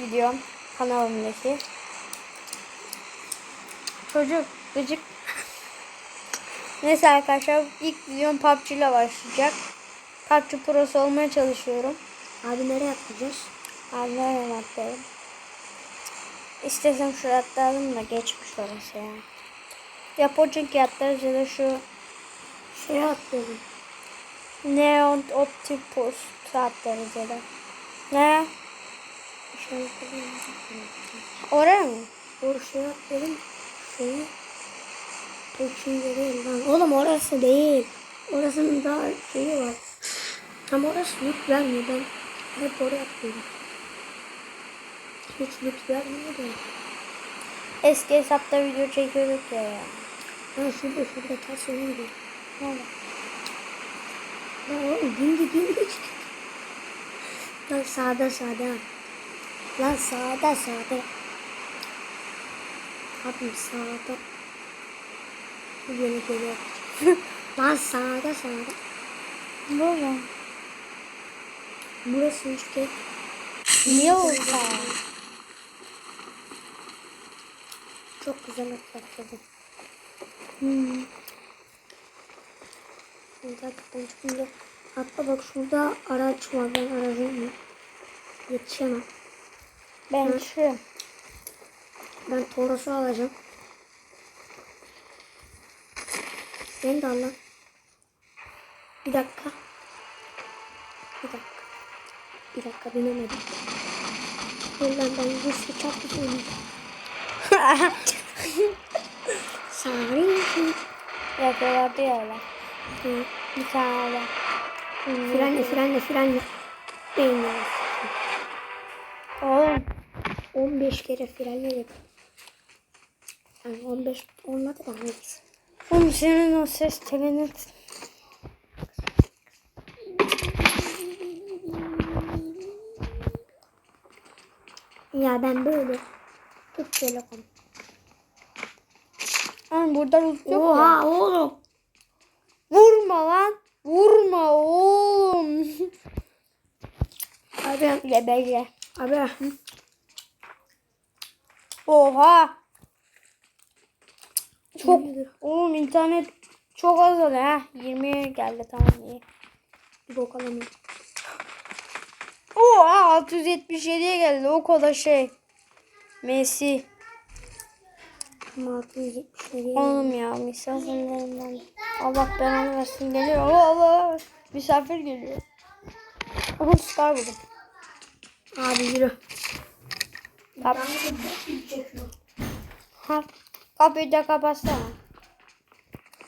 videom kanalımdaki. Çocuk gıcık. Neyse arkadaşlar ilk videom PUBG ile başlayacak. PUBG Pro'su olmaya çalışıyorum. Abi nereye atlayacağız? Abi nereden atlayalım? İstesem şuraya atlayalım da geçmiş orası ya. Ya Pochinki atlarız ya da şu Şeye atlayalım. Neon Optipus atlarız ya da. Ne? Oraya mı? Or şeye atlayalım. Pekçin değil lan. Oğlum orası değil. Orasının daha şeyi var. Tam orası loot vermiyor. Ben hep oraya atlıyorum. Hiç loot vermiyor da. Eski hesapta video çekiyorduk ya. ya. Ben şurada şurada ters gidiyorum. Ne oldu? Lan oğlum dindi dindi işte. Lan sağda sağda. Lan sağda sağda. Abim sağda. Yeni geliyor. Lan sağda sağda. Burada. Burası işte. Niye oldu? Çok güzel atlattım. Hmm. Zaten şimdi atla bak şurada araç var. Ben aracım mı? Yetişemem. Ben Hı. şu. Ben Toros'u alacağım. Beni de al lan. Bir dakika. Bir dakika. Bir dakika binemedim. Dur lan ben güçlü çarpı oynayacağım. Sarı. Yapıyorlardı ya öyle. Hı. Bir tane. Frenle frenle frenle. Beynine. Oğlum. 15 kere frenledim. Yani 15 olmadı da neyse. Oğlum senin o ses telini Ya ben böyle. Tut telefon. Oğlum burada loot yok mu? Oha oğlum. Vurma lan. Vurma oğlum. Abi Gebece. abi. Oha. Çok. Oğlum internet çok az oldu ha. 20'ye geldi tamam iyi. Bir bok. Oha 677'ye geldi o kadar şey. Messi. Ama 677 Oğlum ya misafirlerimden. Allah belanı versin geliyor. Allah Allah. Misafir geliyor. Oğlum star buldum. Abi yürü. Kap ha, kapıyı da kapatsana.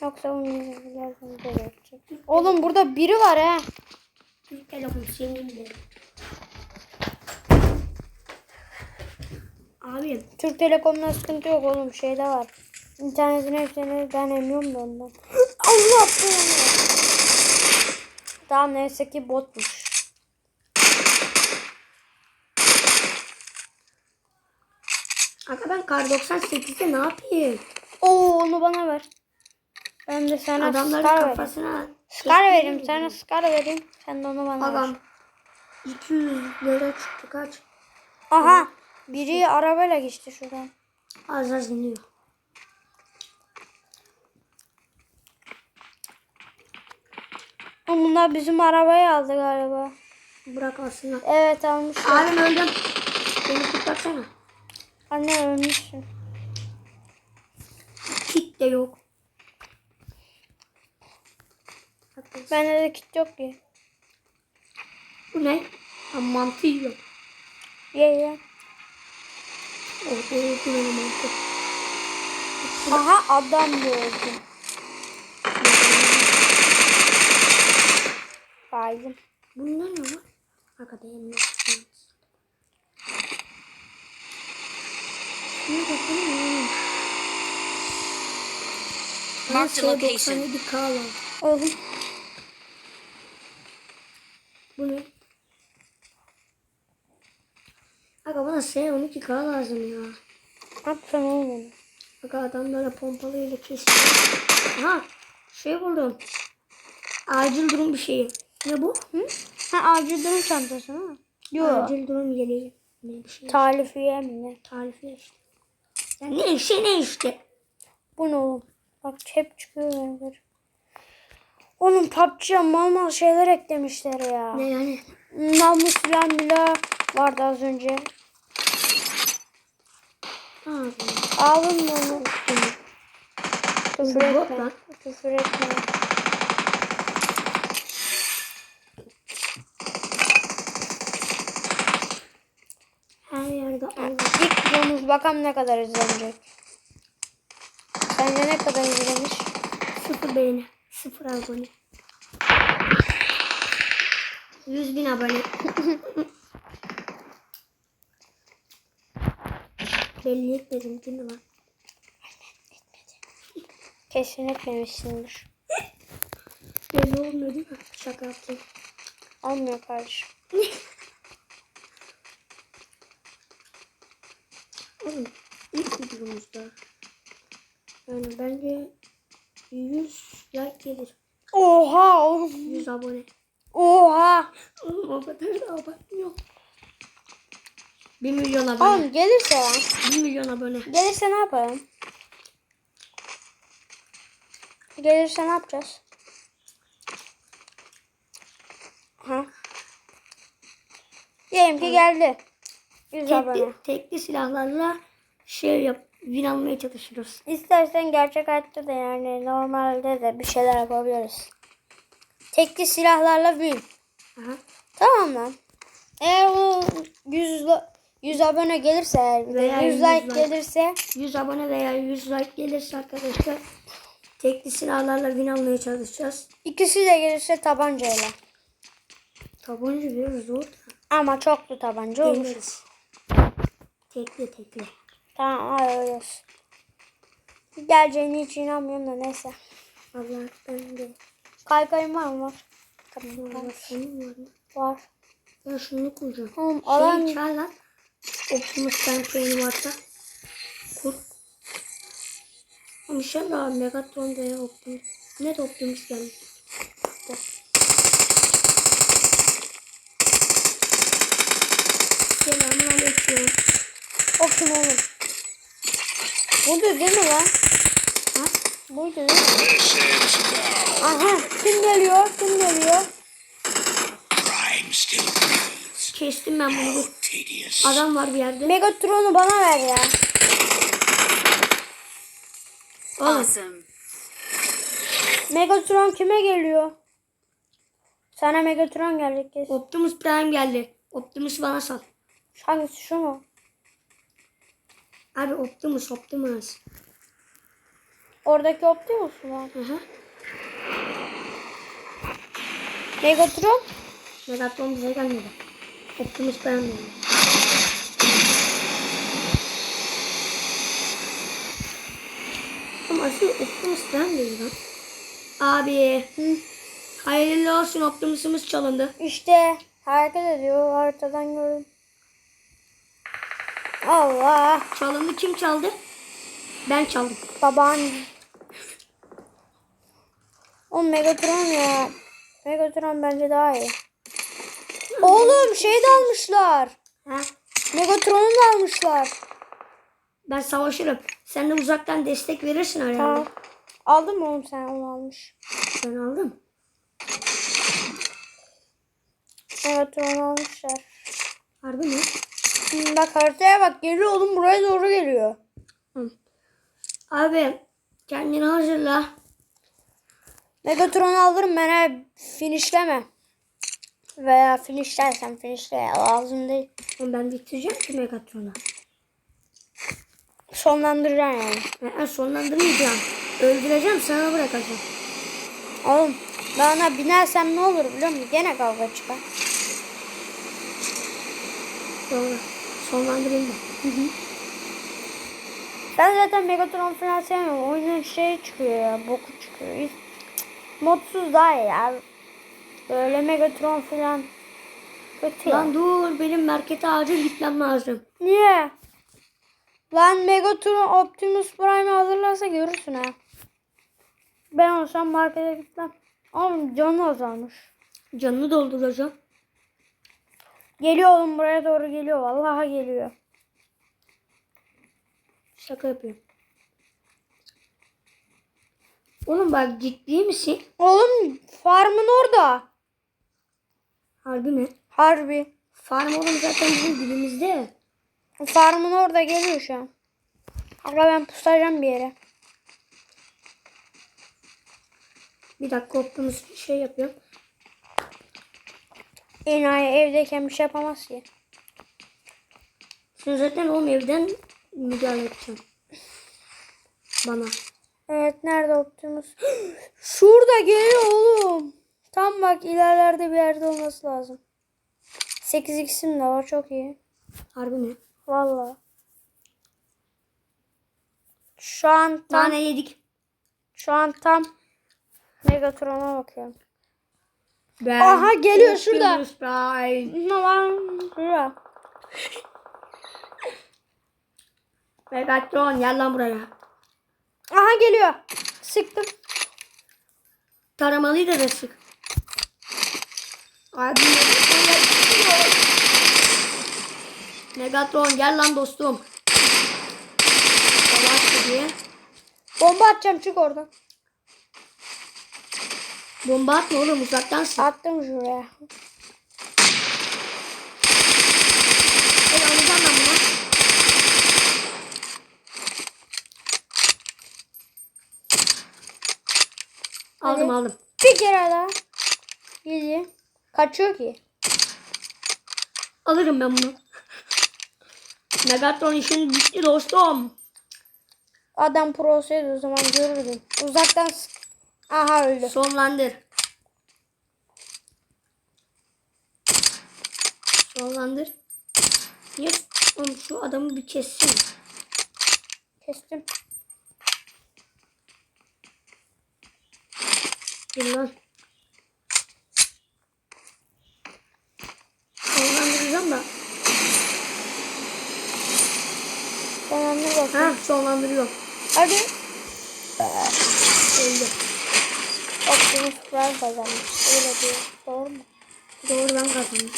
Yoksa bunu birazdan böyle. Oğlum burada biri var ha. Bir telefon senin de. Abi Türk Telekom'da sıkıntı yok oğlum şeyde var. İnternetin hepsini ben emiyorum da ondan. Allah belanı. Tamam neyse ki botmuş. Aga ben kar 98'de ne yapayım? Oo onu bana ver. Ben de sana Adamların vereyim. kafasına Scar vereyim sana Scar vereyim. Sen de onu bana ver. Agam 200 lira çıktı kaç? Aha biri arabayla geçti şuradan. Az az iniyor. Bunlar bizim arabayı aldı galiba. Bırak aslında. Evet almışlar. Abim öldüm. Beni kurtarsana. Anne ölmüşsün. Kit de yok. Bende de kit yok ki. Bu ne? Ha, mantı yiyor. Ye ye. Oh, oh, bu ne mantı? Aha adam gördüm. Baydım. Bunda ne var? Aga benim yok. Şuna bakalım. Mark the location. 97 k var. Oğlum. Bu ne? Aga bana S12 k lazım ya. Ne yapıyorsun oğlum? Aga adamlara pompalıyla kesiyor. Aha şey buldum. Acil durum bir şeyi. Ne bu? Hı? Ha acil durum çantası mı? Yok. Acil durum yeleği. Ne bir şey. Talifiye mi ne? Tarifi işte. Ya ne işe ne işte. Bu ne oğlum? Bak hep çıkıyor benzer. Oğlum PUBG'ye mal mal şeyler eklemişler ya. Ne yani? Namus falan bile vardı az önce. Abi. Aldın mı onu? Küfür etme. Küfür etme. Her yerde Allah. Bakalım ne kadar izlenecek. Sence ne kadar izlenir? Sıfır beğeni. Sıfır abone. 100 bin abone. Belli etmedim değil mi lan? Kesin etmemişsindir. Belli olmuyor değil mi? Şaka yaptım. Olmuyor kardeşim. Oğlum ilk videomuzda yani bence 100 like gelir. Oha oğlum. 100 abone. Oha. Oğlum o kadar da yok. 1 milyon abone. Oğlum gelirse lan. 1 milyon abone. Gelirse ne yapalım? Gelirse ne yapacağız? Ha? Diyelim ki geldi. 100 abone. Tekli, tekli silahlarla şey yap, win almaya çalışıyoruz. İstersen gerçek hayatta da yani normalde de bir şeyler yapabiliriz. Tekli silahlarla win. Aha. Tamam lan. Eğer o 100, la- 100 abone gelirse eğer bir de Veya 100 100 like like. gelirse 100 abone veya 100 like gelirse arkadaşlar tekli silahlarla win almaya çalışacağız. ikisi de gelirse tabancayla. Tabanca biraz zor da Ama çoklu tabanca olur. deneriz. Tekli tekli. Tamam olsun. Geleceğini hiç inanmıyorum da neyse. Allah ben de. Kaykayım var mı? Tamam var. senin var mı? Var. Ben şunu kuracağım. Oğlum alan Şey çağır lan. Optimus Prime şeyini varsa. Kur. Ama inşallah Megatron veya Optimus. Net Optimus geldi. Selamun aleyküm. Kim oğlum? Buydu değil mi lan? Ha? Buydu değil mi? Aha kim geliyor? Kim geliyor? Crime still breeds. Kestim ben bunu. Adam var bir yerde. Megatron'u bana ver ya. Oğlum Awesome. Megatron kime geliyor? Sana Megatron gelecek kesin. Optimus Prime geldi. Optimus bana sal. Hangisi şu mu? Abi Optimus Optimus. Oradaki Optimus mu lan? Hı hı. Megatron? Megatron bize gelmedi. Optimus geldi. Ama aslında Optimus değil lan. Abi. Hı. Hayırlı olsun Optimus'umuz çalındı. İşte hareket ediyor haritadan görün. Allah Çalındı kim çaldı? Ben çaldım. baban. O Megatron ya. Megatron bence daha iyi. Oğlum şey de almışlar. Ha? Megatron'u da almışlar. Ben savaşırım. Sen de uzaktan destek verirsin herhalde. Tamam. Aldın mı oğlum sen onu almış. Ben aldım. Megatron'u almışlar. Harbi mi? Hı, Bak haritaya bak geliyor oğlum buraya doğru geliyor. Abi kendini hazırla. Megatron'u alırım ben he finishleme. Veya finishlersen finishle lazım değil. Oğlum Ben bitireceğim ki Megatron'u. Sonlandıracaksın yani. Ben sonlandırmayacağım. Öldüreceğim sana bırakacağım. Oğlum ben ona binersem ne olur biliyor musun? Gene kavga çıkar. Doğru. Sonlandırayım da. Ben zaten Megatron falan sevmiyorum. Oyunun şey çıkıyor ya. Boku çıkıyor. Hiç- Modsuz daha iyi ya. Böyle Megatron falan kötü ya. Lan dur benim markete acil gitmem lazım. Niye? Lan Megatron Optimus Prime'ı hazırlarsa görürsün ha. Ben olsam markete gitmem. Oğlum canı azalmış. Canını dolduracağım. Geliyor oğlum buraya doğru geliyor. Vallahi geliyor. Şaka yapıyorum. Oğlum bak ciddi misin? Oğlum farmın orada. Harbi mi? Harbi. Farm oğlum zaten bizim dibimizde. Farmın orada geliyor şu an. Aga ben pusacağım bir yere. Bir dakika Optimus şey yapıyor. Enayi evdeyken bir şey yapamaz ki. Sen zaten oğlum evden müdahale edeceksin. Bana. Evet nerede Optimus? Şurada geliyor oğlum. Tam bak ilerlerde bir yerde olması lazım. 8 x'im de var çok iyi. Harbi mi? Vallahi. Şu an tam Tane yedik. şu an tam Megatron'a bakıyorum. Ben Aha, geliyor şurada. Ne lan? Şurada. Megatron gel lan buraya. Aha geliyor. Sıktım. Taramalıyı da da sık. Abi Megatron gel. Lan dostum. Bomba atacağım çık oradan. Bomba atma oğlum uzaktan sık. Attım şuraya. Hey alacağım ben bunu. Aldım aldım. Bir kere daha. Yedi. Kaçıyor ki. Alırım ben bunu. Megatron işin bitti dostum. Adam pro olsaydı o zaman görürdüm. Uzaktan sık. Aha öldü. Sonlandır. Sonlandır. Niye? Oğlum şu adamı bir kessin. Kestim. Dur lan. Sonlandıracağım da. Sonlandır bakayım. Ha sonlandırıyor. Hadi. Öldü. Optimus Prime kazanmış. Öyle diyor. Doğru mu? Doğru ben kazandım.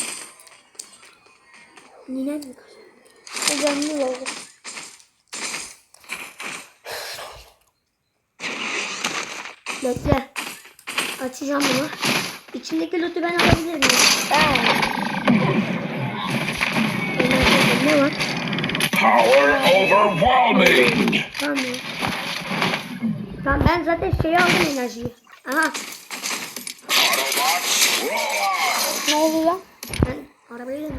Ninem mi kazandı? Önemli oldu. Bekle. Açacağım bunu. İçindeki loot'u ben alabilir miyim? Ben. Önemli ne var? Power overwhelming. Tamam. Tamam ben zaten şeyi aldım enerjiyi. Aha. Ne oldu lan? ben arabayı da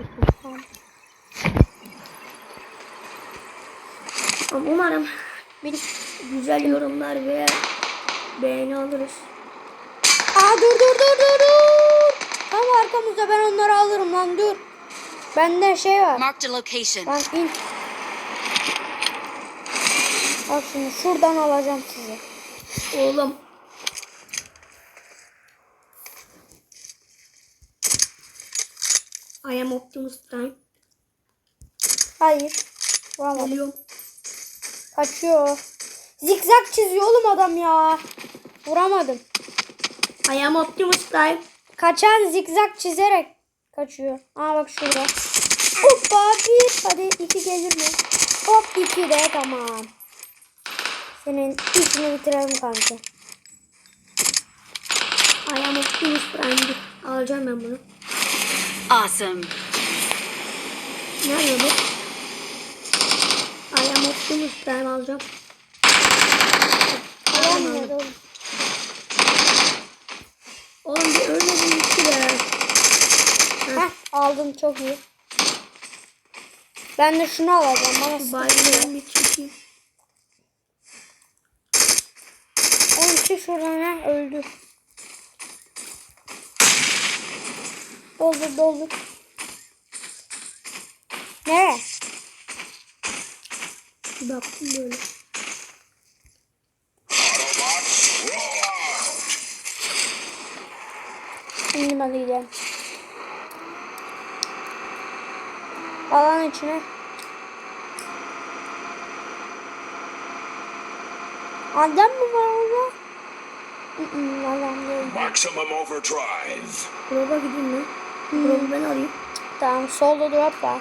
umarım Bir. güzel yorumlar ve beğeni alırız. Aa dur dur dur dur dur. Tam arkamızda ben onları alırım lan dur. Bende şey var. Marked a location. Lan in. Bak şimdi şuradan alacağım sizi. Oğlum. I am Optimus Prime. Hayır. Vuramadım. Geliyorum. Kaçıyor. Zikzak çiziyor oğlum adam ya. Vuramadım. I am Optimus Prime. Kaçan zikzak çizerek kaçıyor. Aa bak şurada. Hoppa bir. Hadi iki gelir mi? Hop iki de tamam. Senin işini bitirelim kanka. I am Optimus Prime. Alacağım ben bunu. Awesome. Nerede bu? I am Optimus Prime alacağım. Alamıyor oğlum. Bir ölmedim gitti be. Heh aldım çok iyi. Ben de şunu alacağım. Bana ben bir çekeyim. Oğlum çık şuradan ha öldü. Doldur doldur. Nereye? Baktım böyle. Şimdi hadi gidelim. Alan içine. Adam mı var orada? Adam değil. Maximum overdrive. Drop'a gideyim mi? Drop'u ben alayım. Tamam solda drop var.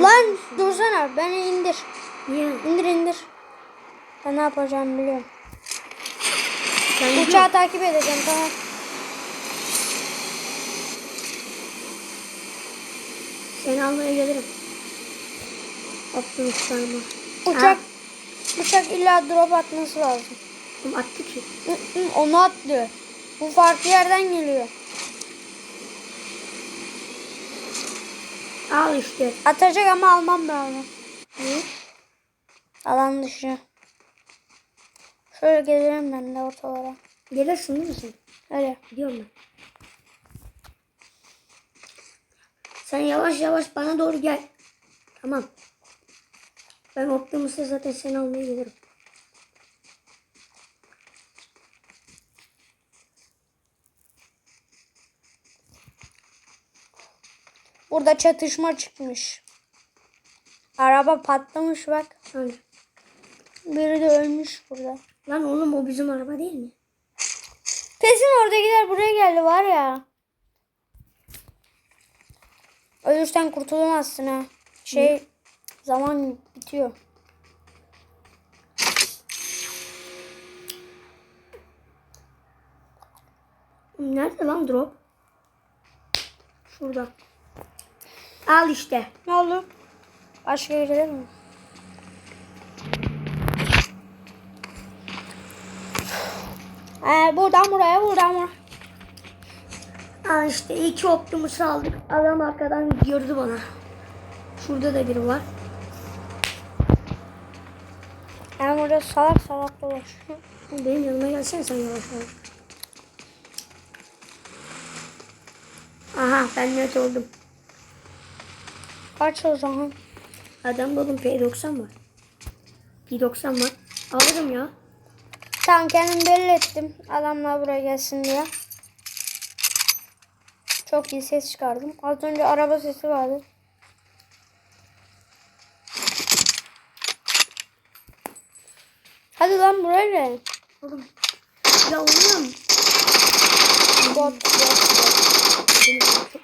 Lan dursana beni indir. Niye? İndir indir. Ben ne yapacağımı biliyorum. Ben. Uçağı takip edeceğim tamam. Seni almaya gelirim. Attım uçlarımı. Uçak uçak illa drop atması lazım. Attı ki. Onu attı. Bu farklı yerden geliyor. Al işte. Atacak ama almam ben onu. Niye? Alan dışı. Şöyle gelirim ben de ortalara. Gelirsin değil mi sen? Öyle. Gidiyorum ben. Sen yavaş yavaş bana doğru gel. Tamam. Ben Optimus'ta zaten seni almaya gelirim. Burada çatışma çıkmış. Araba patlamış bak. Hani. Biri de ölmüş burada. Lan oğlum o bizim araba değil mi? Kesin oradakiler buraya geldi var ya. Ölürsen kurtulamazsın ha. Şey zaman bitiyor. Nerede lan drop? Şurada. Al işte. Ne oldu? Başka yere mi? Ee, buradan buraya, buradan buraya. Al işte iki Optimus aldık. Adam arkadan gördü bana. Şurada da biri var. Yani burada salak salak dolaşıyor. Benim yanıma gelsene sen yavaş yavaş. Aha ben net oldum. Kaç o zaman? Adam buldum P90 var. P90 var. Alırım ya. Tamam kendim belli ettim. Adamlar buraya gelsin diye. Çok iyi ses çıkardım. Az önce araba sesi vardı. Hadi lan buraya gel. Oğlum. Ya oğlum. Bot, bot, bot. Benim çok-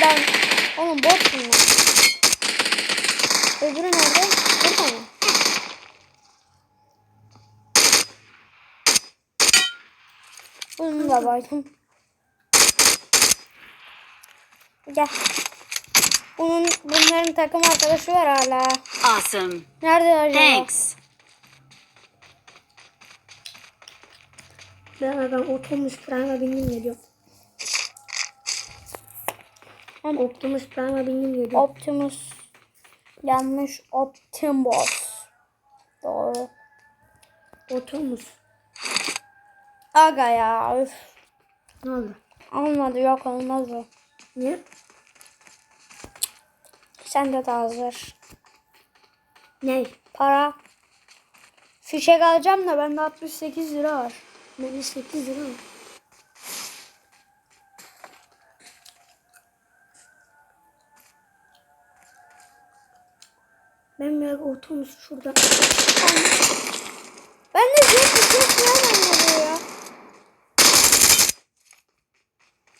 Ben, oğlum bot bunlar. Öbürü nerede? Burada mı? Bunu da baydım. Gel. Bunun, bunların takım arkadaşı var hala. Awesome. Nerede acaba? Thanks. Ben adam Optimus Prime'a bindim geliyor. Hem Optimus Prime'a bindim geliyor. Optimus. Yanlış. Optimus. Doğru. Optimus. Aga ya. Üf. Ne oldu? Olmadı yok olmaz o. Niye? Sen de hazır. Ne? Para. Fişek alacağım da bende 68 lira var. Bende 8 lira var. Ben bir Optimus şurada. Ben de bir ses nereden ya?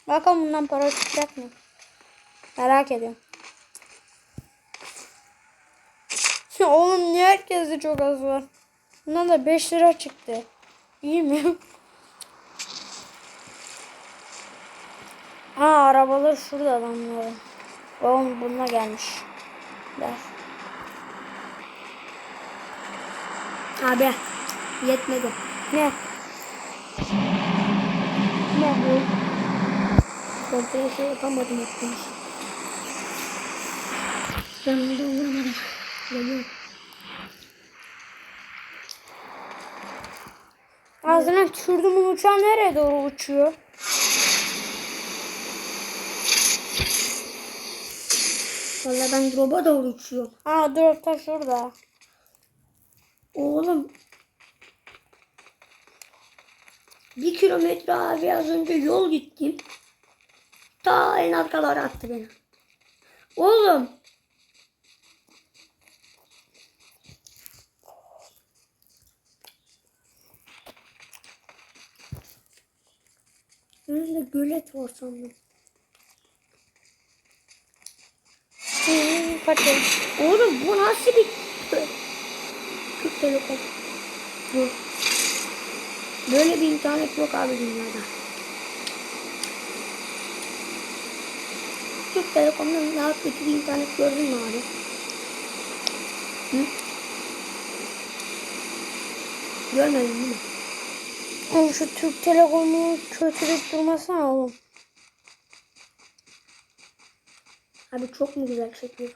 Bakalım bundan para çıkacak mı? Merak ediyorum. Ya Oğlum niye herkeste çok az var? Bundan da 5 lira çıktı. İyi mi? Ha arabalar şurada adamların. Oğlum bununla gelmiş. Der. Abi yetmedi. Ne? Ne bu? Komple şey yapamadım Optimus. Ben burada vurmadım. Geliyorum. Ağzına tükürdüm uçağı nereye doğru uçuyor? Valla ben drop'a doğru uçuyorum. Ha dur ta şurada. Oğlum. Bir kilometre abi az önce yol gittim. Ta en arkalara attı beni. Oğlum. Önünde gölet var sandım. Oğlum bu nasıl bir Türk Telekom? Bu. Böyle bir internet yok abi dünyada. Türk Telekom'dan daha kötü bir internet gördün mü abi? Hı? Görmedin değil mi? Oğlum şu Türk Telekom'u kötülük durmasana oğlum. Abi çok mu güzel çekiyor?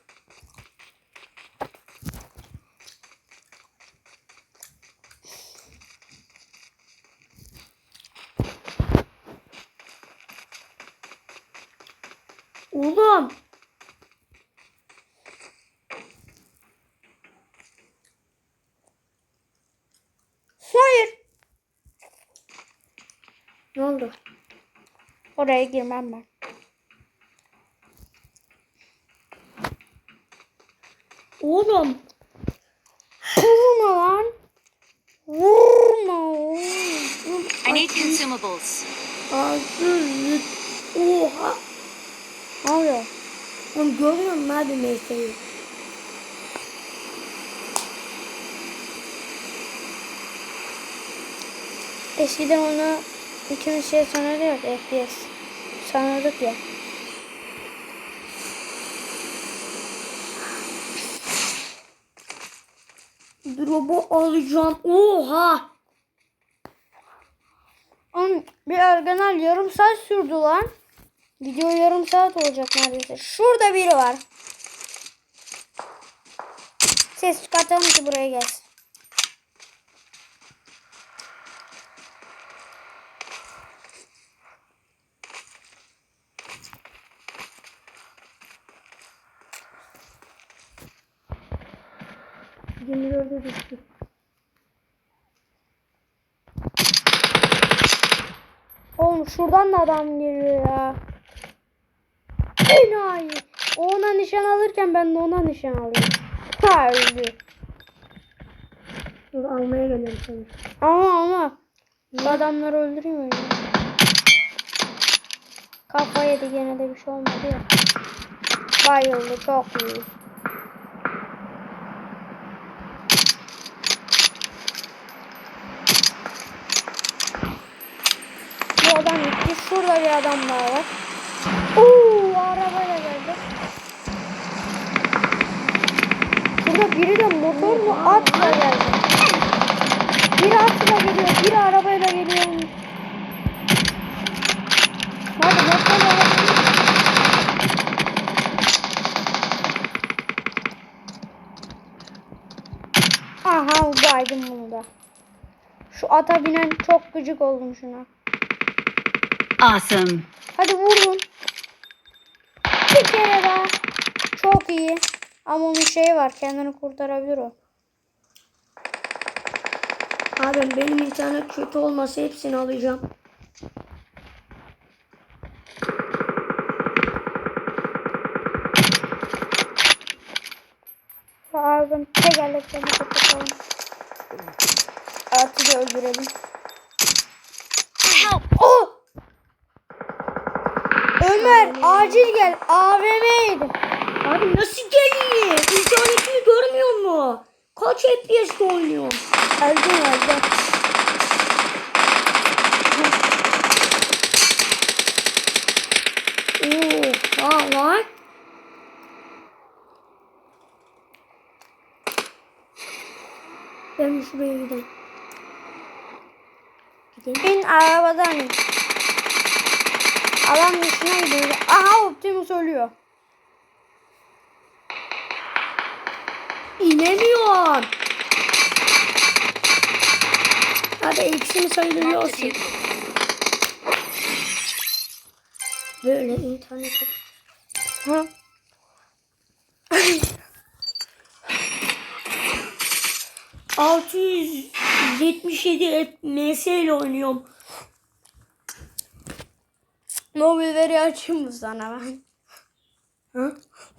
Oğlum. Hayır. Ne oldu? Oraya girmem ben. Oğlum. Vurma lan. Vurma. I need consumables. Ağzı. Oha. Ne oluyor? Oğlum görmüyor musun abi mesleği? Eskiden onu ikimiz şey sanıyorduk FPS. Sanıyorduk ya. Drop'u alacağım. Oha. Oğlum bir organal yarım saat sürdü lan. Video yarım saat olacak neredeyse. Şurada biri var. Ses çıkartalım ki buraya gelsin. Demir orada düştü. Oğlum şuradan da adam geliyor ya. Enayi. O ona nişan alırken ben de ona nişan alıyorum. Ha öldü. Dur almaya geliyorum seni. Ama ama. Bu adamları öldürüyor ya. Kafa yedi gene de bir şey olmadı ya. Bayıldı çok iyi. Bu adam gitti. Şurada bir adam daha var. Oo arabayla geldi. Şurada biri de motorlu atla geldi. Biri atla geliyor, biri arabayla geliyor. Hadi motorla. Aha baydım bunu da. Şu ata binen çok gıcık oldum şuna. Awesome. Hadi vurun. Bir kere daha. Çok iyi. Ama onun şeyi var. Kendini kurtarabilir o. Abi benim internet kötü olmasa hepsini alacağım. Ağzım tekerleklerini kapatalım. Atı da öldürelim. Help! Oh! Ömer acil gel. AVM'ydi. Abi nasıl geliyor? İnternetini görmüyor mu? Kaç FPS'te oynuyorum? Öldün öldü. Oo, aa lan. Ben şuraya gideyim. Gideyim. İn arabadan in. Adam üstüne gidiyor. Aha Optimus ölüyor. İnemiyorum. Hadi ikisini vehicle. Böyle internet. Ha? Altı yüz yetmiş yedi MS ile oynuyorum. Mobil veri açayım mı sana ben? Ha?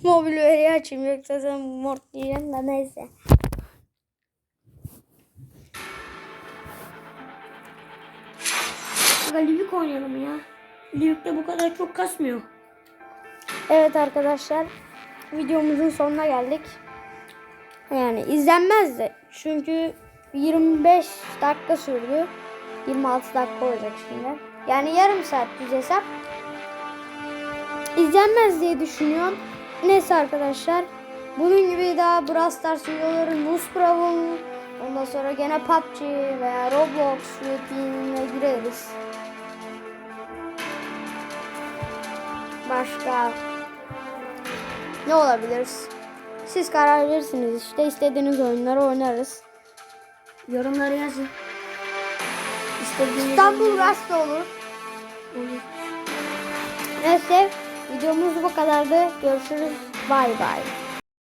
Mobil veri açayım yoksa sen mort diyeceksin de neyse. Galibik oynayalım ya. Livik'te bu kadar çok kasmıyor. Evet arkadaşlar. Videomuzun sonuna geldik. Yani izlenmezdi. Çünkü 25 dakika sürdü. 26 dakika olacak şimdi. Yani yarım saat düz hesap. İzlenmez diye düşünüyorum. Neyse arkadaşlar. Bunun gibi daha Brawl Stars videoları, Nus Brawl, ondan sonra gene PUBG veya Roblox üretimine gireriz. Başka ne olabiliriz? Siz karar verirsiniz işte istediğiniz oyunları oynarız. Yorumlara yazın. İstediğiniz İstanbul da olur. Olur. Neyse videomuz bu kadardı. Görüşürüz. Bay bay.